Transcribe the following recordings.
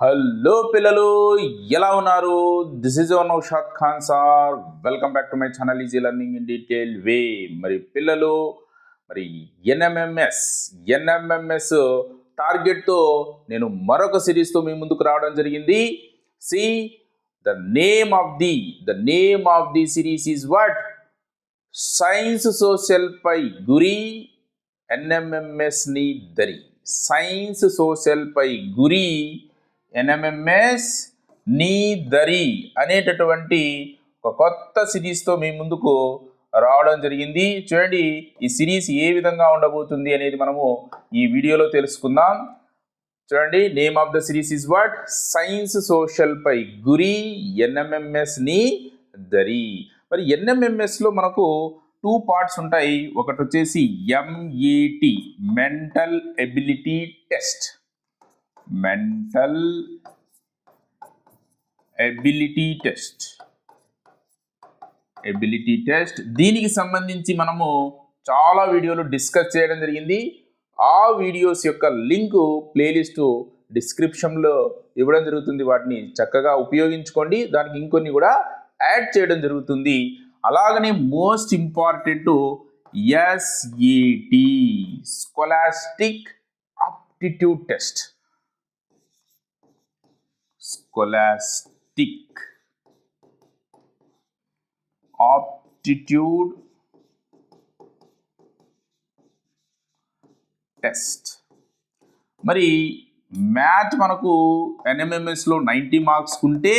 Hello పిల్లలు ఎలా ఉన్నారు? This is our Naushad Khan sir welcome back to my channel easy learning in detail way మరి పిల్లలు మరి ఎన్ఎంఎంఎస్ ఎన్ఎంఎంఎస్ టార్గెట్తో నేను మరొక సిరీస్తో మీ ముందుకు రావడం జరిగింది. See the name of the the name of the series is what science social పై గురి ఎన్ఎంఎంఎస్ని దరి సైన్స్ సోషల్ పై గురి ఎన్ఎంఎంఎస్ నీ దరి అనేటటువంటి ఒక కొత్త సిరీస్తో మీ ముందుకు రావడం జరిగింది. చూడండి ఈ సిరీస్ ఏ విధంగా ఉండబోతుంది అనేది మనము ఈ వీడియోలో తెలుసుకుందాం. చూడండి name of the series is what? Science social పై గురి ఎన్ఎంఎంఎస్ని దరి. మరి ఎన్ఎంఎంఎస్లో మనకు టూ పార్ట్స్ ఉంటాయి. ఒకటి వచ్చేసి MET mental ability test mental ability test ability test దీనికి సంబంధించి మనము చాలా వీడియోలు డిస్కస్ చేయడం జరిగింది. ఆ వీడియోస్ యొక్క లింకు ప్లేలిస్ట్ డిస్క్రిప్షన్లో ఇవ్వడం జరుగుతుంది. వాటిని చక్కగా ఉపయోగించుకోండి. దానికి ఇంకొన్ని కూడా యాడ్ చేయడం జరుగుతుంది. అలాగనే most important SET scholastic aptitude test scholastic. Aptitude test మరి మ్యాట్ మనకు ఎన్ఎంఎంఎస్లో నైంటీ మార్క్స్ ఉంటే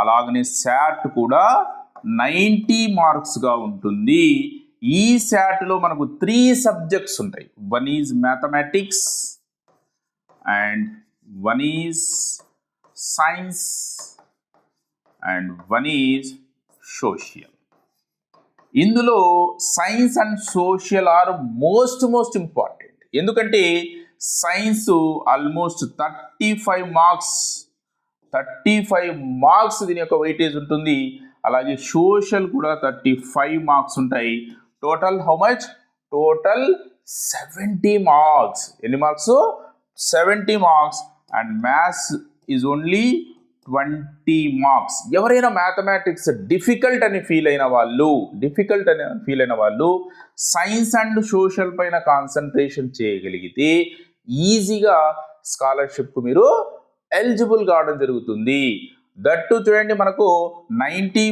అలాగనే శాట్ కూడా నైంటీ మార్క్స్గా ఉంటుంది. ఈ శాట్లో మనకు త్రీ సబ్జెక్ట్స్ ఉంటాయి. One is mathematics and one is science and one is social ఇందులో science and social are most most important. ఎందుకంటే science almost thirty five marks thirty five marks దీని యొక్క వెయిటేజ్ ఉంటుంది. అలాగే సోషల్ కూడా థర్టీ ఫైవ్ మార్క్స్ ఉంటాయి. Total how much total seventy marks ఎన్ని marks seventy marks and maths is only twenty marks ఎవరైనా mathematics difficult అని ఫీల్ అయిన వాళ్ళు డిఫికల్ట్ అని ఫీల్ అయిన వాళ్ళు సైన్స్ అండ్ సోషల్ పైన కాన్సన్ట్రేషన్ చేయగలిగితే ఈజీగా స్కాలర్షిప్కు మీరు ఎలిజిబుల్ కావడం జరుగుతుంది. దట్టు చూడండి మనకు నైంటీ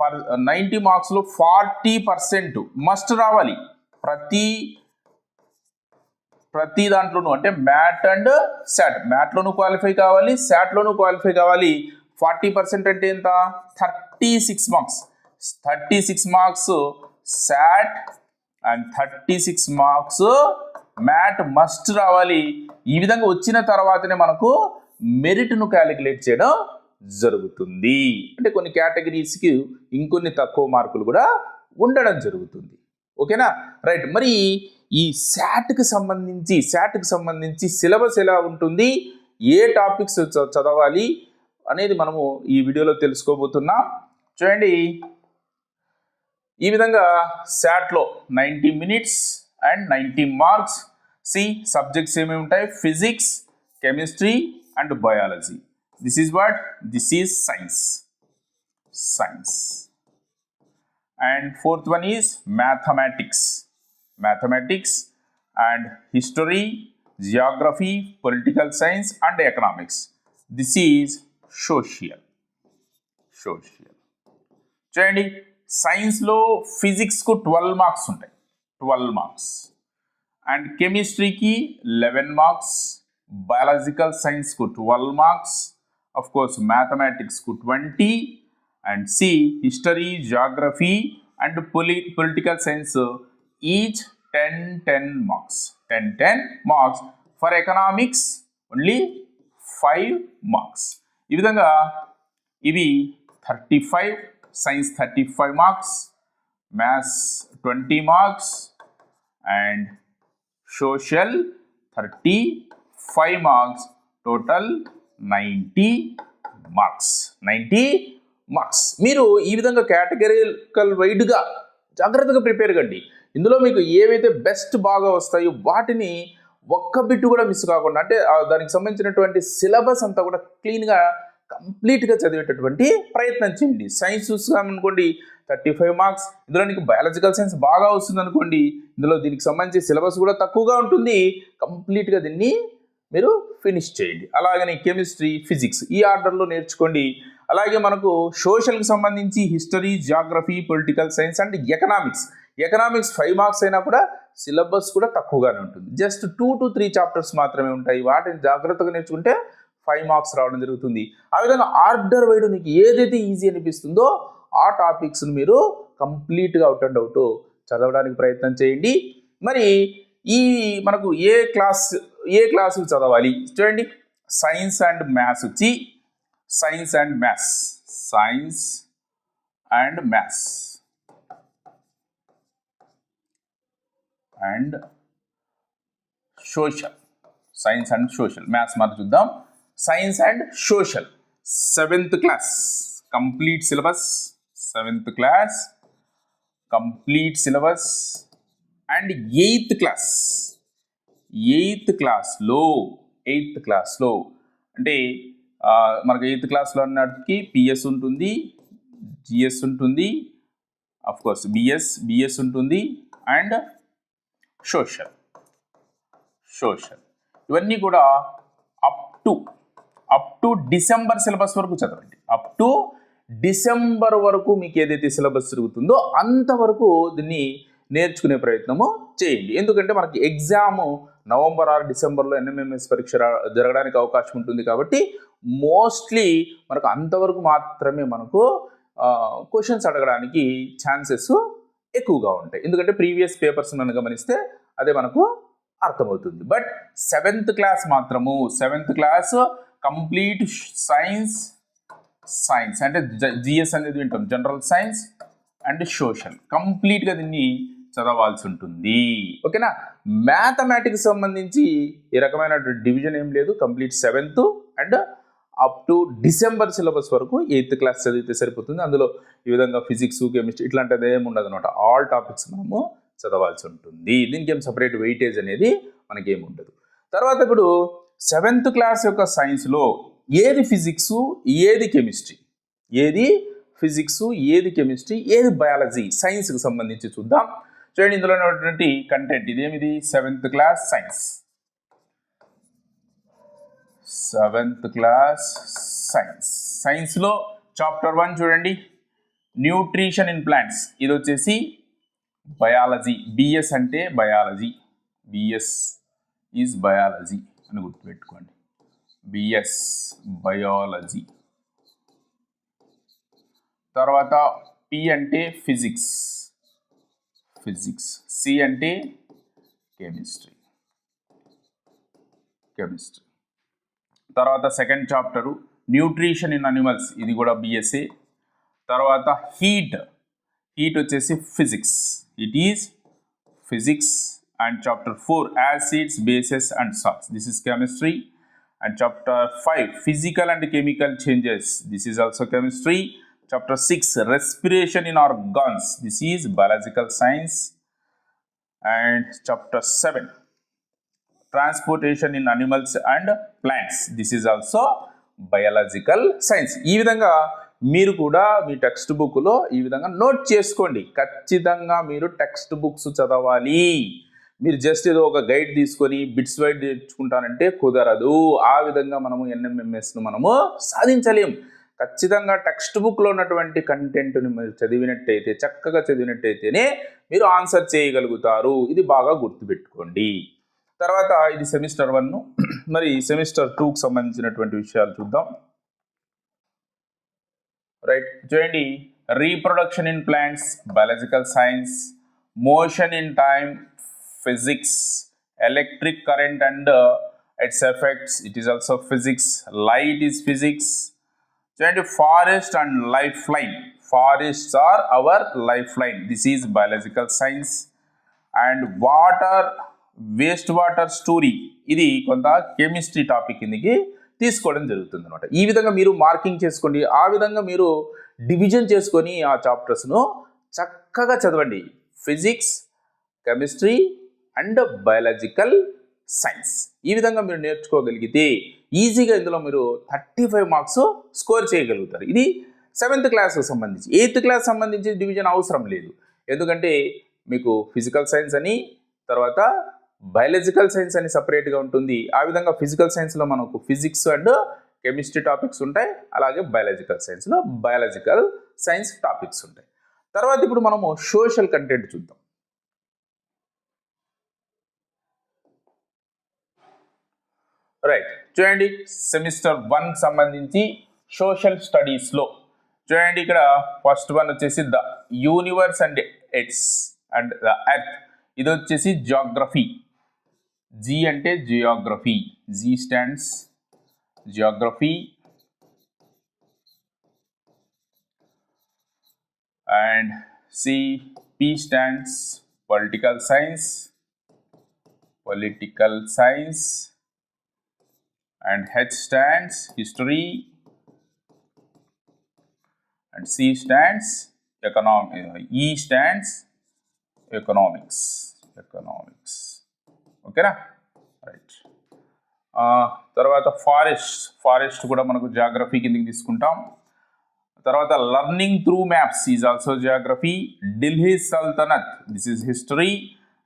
పర్ నైంటీ మార్క్స్లో ఫార్టీ పర్సెంట్ మస్ట్ రావాలి. ప్రతి ప్రతి దాంట్లోనూ అంటే మ్యాట్ అండ్ శాట్. మ్యాట్లోనూ క్వాలిఫై కావాలి శాట్లోనూ క్వాలిఫై కావాలి. ఫార్టీ పర్సెంట్ అంటే ఎంత? Thirty six marks. Thirty six marks SAT and thirty six marks MAT must రావాలి. ఈ విధంగా వచ్చిన తర్వాతనే మనకు మెరిట్ను క్యాలిక్యులేట్ చేయడం జరుగుతుంది. అంటే కొన్ని కేటగిరీస్కి ఇంకొన్ని తక్కువ మార్కులు కూడా ఉండడం జరుగుతుంది. ఓకేనా? రైట్. మరి ఈ శాట్కి సంబంధించి శాట్కి సంబంధించి సిలబస్ ఎలా ఉంటుంది ఏ టాపిక్స్ చదవాలి అనేది మనము ఈ వీడియోలో తెలుసుకోబోతున్నాం. చూడండి. ఈ విధంగా శాట్లో ninety minutes and ninety marks. See subjects ఏమేమి ఉంటాయి? Physics chemistry and biology. This is what? This is science. Science. And fourth one is mathematics. mathematics and history geography political science and economics this is social social చూడండి సైన్స్లో ఫిజిక్స్కు twelve marks ఉంటాయి twelve marks and కెమిస్ట్రీకి eleven marks biological సైన్స్కు twelve marks of course mathematics కు twenty and C history geography and Poli political science each ten ten marks ten ten marks for economics only five marks ఈ విధంగా ఇవి thirty five science thirty five marks maths twenty marks and social thirty five marks total ninety marks ninety marks మీరు ఈ విధంగా categorical వైడ్గా జాగ్రత్తగా prepare కండి. ఇందులో మీకు ఏవైతే బెస్ట్ బాగా వస్తాయో వాటిని ఒక్క బిట్టు కూడా మిస్ కాకుండా అంటే దానికి సంబంధించినటువంటి సిలబస్ అంతా కూడా క్లీన్గా కంప్లీట్గా చదివేటటువంటి ప్రయత్నం చేయండి. సైన్స్ చూసుకోమనుకోండి థర్టీ ఫైవ్ మార్క్స్ ఇందులో నీకు బయాలజికల్ సైన్స్ బాగా వస్తుంది అనుకోండి ఇందులో దీనికి సంబంధించి సిలబస్ కూడా తక్కువగా ఉంటుంది. కంప్లీట్గా దీన్ని మీరు ఫినిష్ చేయండి. అలాగనే కెమిస్ట్రీ ఫిజిక్స్ ఈ ఆర్డర్లో నేర్చుకోండి. అలాగే మనకు సోషల్కి సంబంధించి history geography political science and economics economics five marks అయినా కూడా సిలబస్ కూడా తక్కువగానే ఉంటుంది. Just two to three chapters మాత్రమే ఉంటాయి. వాటిని జాగ్రత్తగా నేర్చుకుంటే ఫైవ్ మార్క్స్ రావడం జరుగుతుంది. ఆ విధంగా ఆర్డర్ వైడ్ నీకు ఏదైతే ఈజీ అనిపిస్తుందో ఆ టాపిక్స్ని మీరు కంప్లీట్గా అవుట్ అండ్ అవుట్ చదవడానికి ప్రయత్నం చేయండి. మరి ఈ మనకు ఏ క్లాస్ ఏ క్లాసు చదవాలి? చూడండి. సైన్స్ అండ్ మ్యాథ్స్ వచ్చి science and maths science and maths and social. Science and social. Maths మాత్రం చూద్దాం. Science and social. Seventh class. Complete syllabus. Seventh class. Complete syllabus. And eighth class. Eighth క్లాస్లో eighth క్లాస్లో. అంటే మనకు eighth క్లాస్లో అన్నటికి PS ఉంటుంది జిఎస్ ఉంటుంది అఫ్కోర్స్ బిఎస్ బిఎస్ ఉంటుంది అండ్ సోషల్ సోషల్ ఇవన్నీ కూడా up to up to December syllabus వరకు చదవండి. అప్ టు డిసెంబర్ వరకు మీకు ఏదైతే సిలబస్ జరుగుతుందో అంతవరకు దీన్ని నేర్చుకునే ప్రయత్నము చేయండి. ఎందుకంటే మనకి ఎగ్జాము నవంబర్ ఆరు డిసెంబర్లో ఎన్ఎంఎంఎస్ పరీక్ష జరగడానికి అవకాశం ఉంటుంది కాబట్టి మోస్ట్లీ మనకు అంతవరకు మాత్రమే మనకు క్వశ్చన్స్ అడగడానికి ఛాన్సెస్ ఎక్కువగా ఉంటాయి. ఎందుకంటే ప్రీవియస్ పేపర్స్ మనం గమనిస్తే అదే మనకు అర్థమవుతుంది. బట్ సెవెంత్ క్లాస్ మాత్రము seventh class complete science science అంటే జిఎస్ అనేది వింటాం. General science and social. కంప్లీట్గా దీన్ని చదవాల్సి ఉంటుంది. ఓకేనా? మ్యాథమెటిక్స్ సంబంధించి ఈ రకమైన డివిజన్ ఏం లేదు. Complete seventh and up to December syllabus వరకు ఎయిత్ క్లాస్ చదివితే సరిపోతుంది. అందులో ఈ విధంగా ఫిజిక్స్ కెమిస్ట్రీ ఇట్లాంటిది ఏమి ఉండదు అనమాట. ఆల్ టాపిక్స్ మనము చదవాల్సి ఉంటుంది. దీనికి ఏం సపరేట్ వెయిటేజ్ అనేది మనకేం ఉండదు. తర్వాత ఇప్పుడు సెవెంత్ క్లాస్ యొక్క సైన్స్లో ఏది ఫిజిక్స్ ఏది కెమిస్ట్రీ? ఏది ఫిజిక్స్ ఏది కెమిస్ట్రీ ఏది బయాలజీ? సైన్స్కి సంబంధించి చూద్దాం. చూడండి ఇందులో ఉన్నటువంటి content ఇదేమిది? Seventh class science. Seventh class science. సైన్స్లో చాప్టర్ వన్ చూడండి. Nutrition in plants. ఇది వచ్చేసి బయాలజీ. బిఎస్ అంటే బయాలజీ. బిఎస్ ఈజ్ బయాలజీ అని గుర్తుపెట్టుకోండి. BS biology. తర్వాత పి అంటే ఫిజిక్స్. ఫిజిక్స్. సి అంటే కెమిస్ట్రీ. కెమిస్ట్రీ. తర్వాత second chapter nutrition in animals ఇది కూడా బిఎస్ఏ తర్వాత హీట్ హీట్ వచ్చేసి physics it is physics and chapter four acids bases and salts this is chemistry and chapter five physical and chemical changes this is also chemistry chapter six respiration in organs this is biological science and chapter seven transportation in animals and plants this is also biological science ఈ విధంగా మీరు కూడా మీ text బుక్లో ఈ విధంగా note చేసుకోండి. ఖచ్చితంగా మీరు టెక్స్ట్ బుక్స్ చదవాలి. మీరు జస్ట్ ఏదో ఒక గైడ్ తీసుకొని బిట్స్ వైడ్ నేర్చుకుంటానంటే కుదరదు. ఆ విధంగా మనము ఎన్ఎంఎంఎస్ను మనము సాధించలేం. ఖచ్చితంగా టెక్స్ట్ బుక్లో ఉన్నటువంటి కంటెంట్ని మీరు చదివినట్టయితే చక్కగా చదివినట్టయితేనే మీరు ఆన్సర్ చేయగలుగుతారు. ఇది బాగా గుర్తుపెట్టుకోండి. తర్వాత ఇది సెమిస్టర్ వన్. మరి సెమిస్టర్ టూకి సంబంధించినటువంటి విషయాలు చూద్దాం. రైట్ చూడండి. Reproduction in plants biological science motion in time physics electric current and its effects it is also physics light is physics. చూడండి forest and life line forests are our life line this is biological science. And water waste water story ఇది కొంత chemistry topic కిందకి తీసుకోవడం జరుగుతుంది అనమాట ఈ విధంగా మీరు మార్కింగ్ చేసుకోండి. ఆ విధంగా మీరు డివిజన్ చేసుకొని ఆ చాప్టర్స్ను చక్కగా చదవండి. Physics chemistry and biological science ఈ విధంగా మీరు నేర్చుకోగలిగితే ఈజీగా ఇందులో మీరు థర్టీ ఫైవ్ మార్క్స్ స్కోర్ చేయగలుగుతారు. ఇది సెవెంత్ క్లాస్కి సంబంధించి. ఎయిత్ క్లాస్ సంబంధించి డివిజన్ అవసరం లేదు. ఎందుకంటే మీకు ఫిజికల్ సైన్స్ అని తర్వాత బయాలజికల్ సైన్స్ అని సపరేట్గా ఉంటుంది. ఆ విధంగా ఫిజికల్ సైన్స్లో మనకు ఫిజిక్స్ అండ్ కెమిస్ట్రీ టాపిక్స్ ఉంటాయి. అలాగే బయాలజికల్ సైన్స్లో బయాలజికల్ సైన్స్ టాపిక్స్ ఉంటాయి. తర్వాత ఇప్పుడు మనము సోషల్ కంటెంట్ చూద్దాం. రైట్. చూడండి సెమిస్టర్ వన్ సంబంధించి సోషల్ స్టడీస్లో. చూడండి ఇక్కడ ఫస్ట్ వన్ వచ్చేసి the universe and its and the earth. ఇది వచ్చేసి geography. జీ అంటే geography G stands geography and C P stands political science political science and H stands history and C stands economic E stands economics economics ఓకేనా? Right తర్వాత forest forest కూడా మనకు geography కిందకి తీసుకుంటాం. తర్వాత learning through maps is also geography Delhi sultanate this is history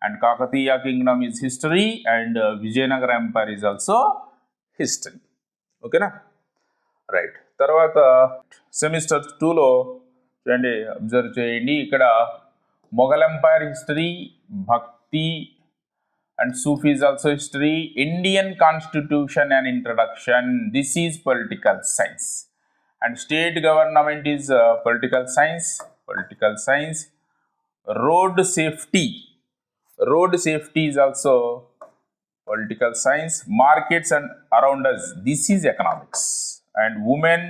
and Kakatiya kingdom is history and Vijayanagara empire is also history ఓకేనా right తర్వాత semester టూలో చూడండి అబ్జర్వ్ చేయండి. ఇక్కడ Mughal empire history Bhakti and Sufi is also history Indian constitution and introduction this is political science and state government is uh, political science political science road safety road safety is also political science markets and around us this is economics and women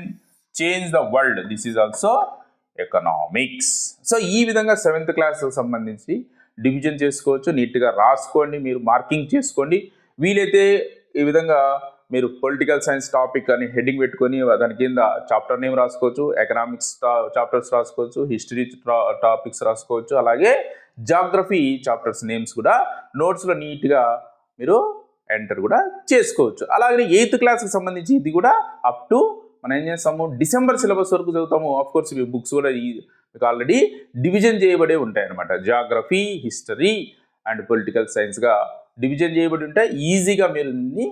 change the world this is also economics so ఈ విధంగా seventh class సంబంధించి division చేసుకోవచ్చు నీట్గా రాసుకోండి మీరు marking చేసుకోండి. వీలైతే ఈ విధంగా మీరు పొలిటికల్ సైన్స్ టాపిక్ అని హెడ్డింగ్ పెట్టుకొని దాని కింద చాప్టర్ నేమ్ రాసుకోవచ్చు ఎకనామిక్స్ చాప్టర్స్ రాసుకోవచ్చు హిస్టరీ టాపిక్స్ రాసుకోవచ్చు అలాగే జాగ్రఫీ చాప్టర్స్ నేమ్స్ కూడా నోట్స్లో నీట్గా మీరు ఎంటర్ కూడా చేసుకోవచ్చు. అలాగే ఎయిత్ క్లాస్కి సంబంధించి ఇది కూడా అప్ టు మనం ఏం చేస్తాము? డిసెంబర్ సిలబస్ వరకు చదువుతాము. ఆఫ్ కోర్స్ మీ బుక్స్ కూడా ఈ మీకు ఆల్రెడీ డివిజన్ చేయబడే ఉంటాయి అనమాట జాగ్రఫీ హిస్టరీ అండ్ పొలిటికల్ సైన్స్గా డివిజన్ చేయబడి ఉంటాయి. ఈజీగా మీరు దీన్ని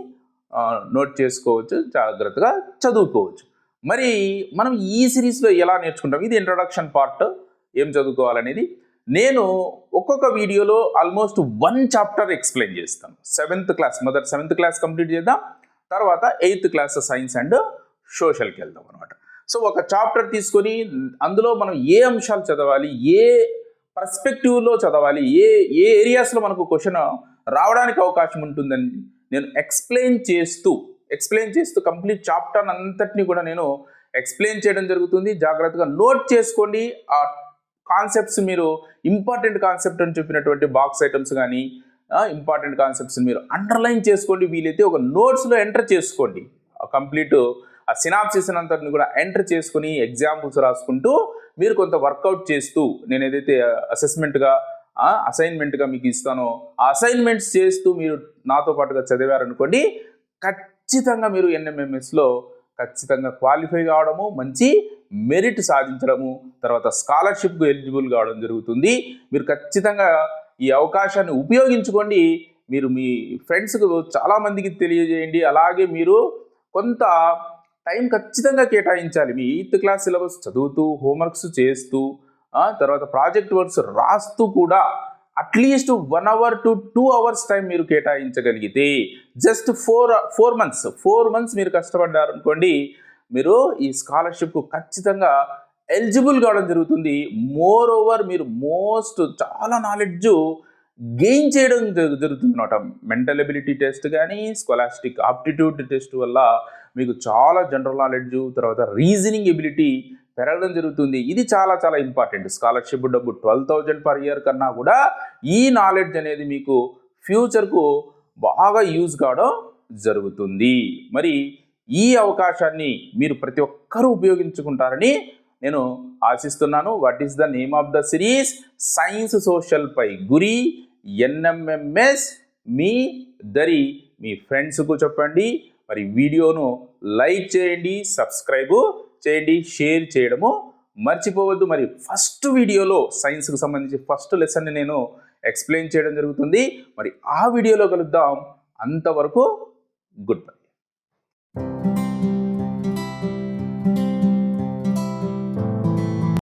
నోట్ చేసుకోవచ్చు. జాగ్రత్తగా చదువుకోవచ్చు. మరి మనం ఈ సిరీస్లో ఎలా నేర్చుకుంటాం? ఇది ఇంట్రొడక్షన్ పార్ట్ ఏం చదువుకోవాలనేది? నేను ఒక్కొక్క వీడియోలో ఆల్మోస్ట్ వన్ చాప్టర్ ఎక్స్ప్లెయిన్ చేస్తాను. సెవెంత్ క్లాస్ మొదట సెవెంత్ క్లాస్ కంప్లీట్ చేద్దాం. తర్వాత ఎయిత్ క్లాస్ సైన్స్ అండ్ సోషల్కి వెళ్దాం అనమాట సో ఒక చాప్టర్ తీసుకొని అందులో మనం ఏ అంశాలు చదవాలి ఏ పర్స్పెక్టివ్లో చదవాలి ఏ ఏ ఏరియాస్లో మనకు క్వశ్చన్ రావడానికి అవకాశం ఉంటుందని నేను ఎక్స్ప్లెయిన్ చేస్తూ ఎక్స్ప్లెయిన్ చేస్తూ కంప్లీట్ చాప్టర్ అంతటిని కూడా నేను ఎక్స్ప్లెయిన్ చేయడం జరుగుతుంది. జాగ్రత్తగా నోట్ చేసుకోండి. ఆ కాన్సెప్ట్స్ మీరు ఇంపార్టెంట్ కాన్సెప్ట్ అని చెప్పినటువంటి బాక్స్ ఐటమ్స్ కానీ ఇంపార్టెంట్ కాన్సెప్ట్స్ మీరు అండర్లైన్ చేసుకోండి. వీలైతే ఒక నోట్స్లో ఎంటర్ చేసుకోండి. కంప్లీట్ ఆ సినాప్సిస్ అంతటిని కూడా ఎంటర్ చేసుకుని ఎగ్జాంపుల్స్ రాసుకుంటూ మీరు కొంత వర్కౌట్ చేస్తూ నేను ఏదైతే అసెస్మెంట్గా అసైన్మెంట్గా మీకు ఇస్తానో ఆ అసైన్మెంట్స్ చేస్తూ మీరు నాతో పాటుగా చదివారనుకోండి ఖచ్చితంగా మీరు ఎన్ఎంఎంఎస్లో ఖచ్చితంగా క్వాలిఫై కావడము మంచి మెరిట్ సాధించడము తర్వాత స్కాలర్షిప్కు ఎలిజిబుల్ కావడం జరుగుతుంది. మీరు ఖచ్చితంగా ఈ అవకాశాన్ని ఉపయోగించుకోండి. మీరు మీ ఫ్రెండ్స్కు చాలామందికి తెలియజేయండి. అలాగే మీరు కొంత టైం ఖచ్చితంగా కేటాయించాలి. మీ ఎయిత్ క్లాస్ సిలబస్ చదువుతూ హోంవర్క్స్ చేస్తూ తర్వాత ప్రాజెక్ట్ వర్క్స్ రాస్తూ కూడా at least one hour to two hours time మీరు కేటాయించగలిగితే just four four months four months మీరు కష్టపడ్డారు అనుకోండి మీరు ఈ స్కాలర్షిప్కు ఖచ్చితంగా ఎలిజిబుల్ కావడం జరుగుతుంది. మోర్ ఓవర్ మీరు మోస్ట్ చాలా నాలెడ్జ్ గెయిన్ చేయడం జరుగుతుంది అనమాట మెంటల్ ఎబిలిటీ టెస్ట్ కానీ స్కాలాస్టిక్ ఆప్టిట్యూడ్ టెస్ట్ వల్ల మీకు చాలా జనరల్ నాలెడ్జ్ తర్వాత రీజనింగ్ ఎబిలిటీ పెరగడం జరుగుతుంది. ఇది చాలా చాలా ఇంపార్టెంట్ స్కాలర్షిప్ డబ్బు ట్వెల్వ్ థౌజండ్ పర్ ఇయర్ కన్నా కూడా ఈ నాలెడ్జ్ అనేది మీకు ఫ్యూచర్కు బాగా యూజ్ కావడం జరుగుతుంది. మరి ఈ అవకాశాన్ని మీరు ప్రతి ఒక్కరూ ఉపయోగించుకుంటారని నేను ఆశిస్తున్నాను. What is the name of the series science social పై గురి ఎన్ఎంఎంఎస్ మీ దరి మీ ఫ్రెండ్స్కు చెప్పండి. మరి వీడియోను లైక్ చేయండి సబ్స్క్రైబ్ చేయండి షేర్ చేయడము మర్చిపోవద్దు. మరి ఫస్ట్ వీడియోలో సైన్స్కి సంబంధించి ఫస్ట్ లెసన్ని నేను ఎక్స్ప్లెయిన్ చేయడం జరుగుతుంది. మరి ఆ వీడియోలో కలుద్దాం. అంతవరకు గుడ్ బై.